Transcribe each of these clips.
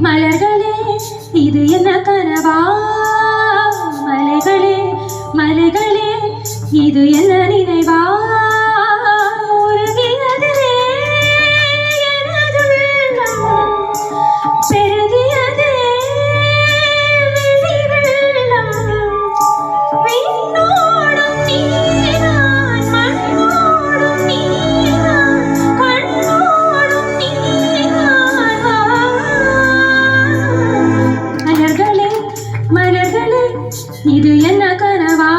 மலர்களே இது என்ன கனவா? மலைகளே மலைகளே இது என்ன நினைவா? கனவா?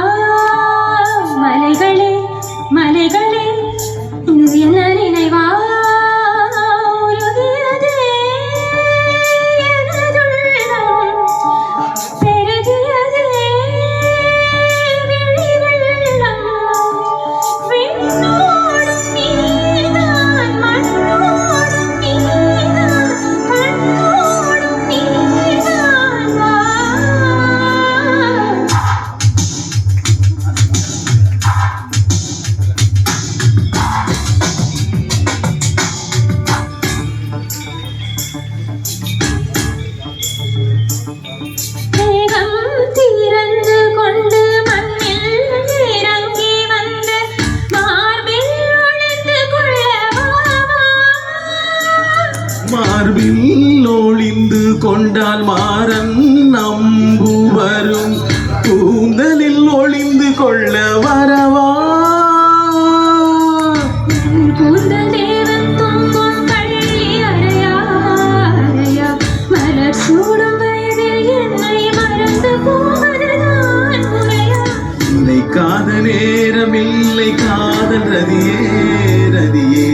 மலைகளே மலைகளே இது என்ன மார்பில் ஒளிந்து கொண்டால் மாறன் நம்பு வரும் கூந்தலில் ஒளிந்து கொள்ள வரவா? முறையா நினைக்காத நேரமில்லை காதல் ரதியே ரதியே.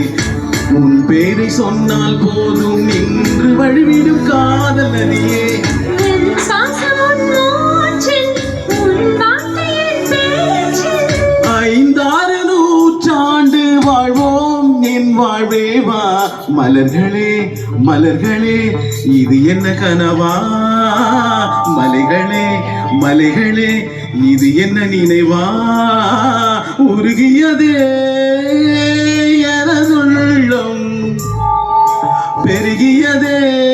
பேரை சொன்னால் போதும். நின்று வழிவிடும் காதல் நதியே. ஐந்தாறு நூற்றாண்டு வாழ்வோம். என் வாழ்வே வா. மலர்களே மலர்களே இது என்ன கனவா? மலைகளே மலைகளே இது என்ன நினைவா? உருகியதே. Türkiye'de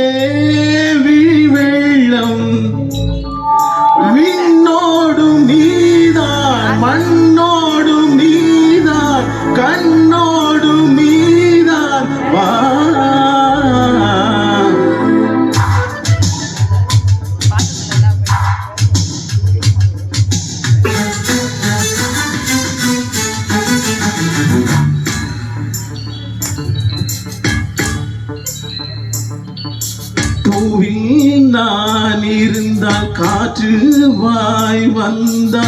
பூவில் நான் இருந்தால் காற்று வாய் வந்தா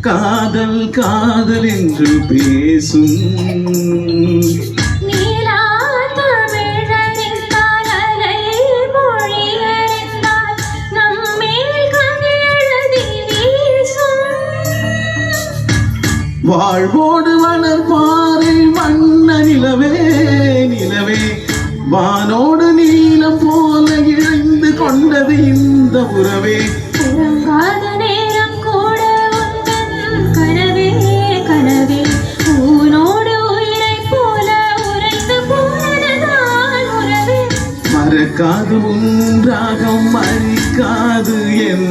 காதல் காதல் என்று பேசும். வாழ்வோடு வளர்பாறை வண்ண நிலவே நிலவே வானோடு கொண்டது இந்த உறவே. உறங்காத நேரம் கூட கனவே கனவே ஊனோடு உயிரைப் போல உறைந்து போனதுதான் உறவே. மறக்காது உன்றாகம் மறிக்காது என்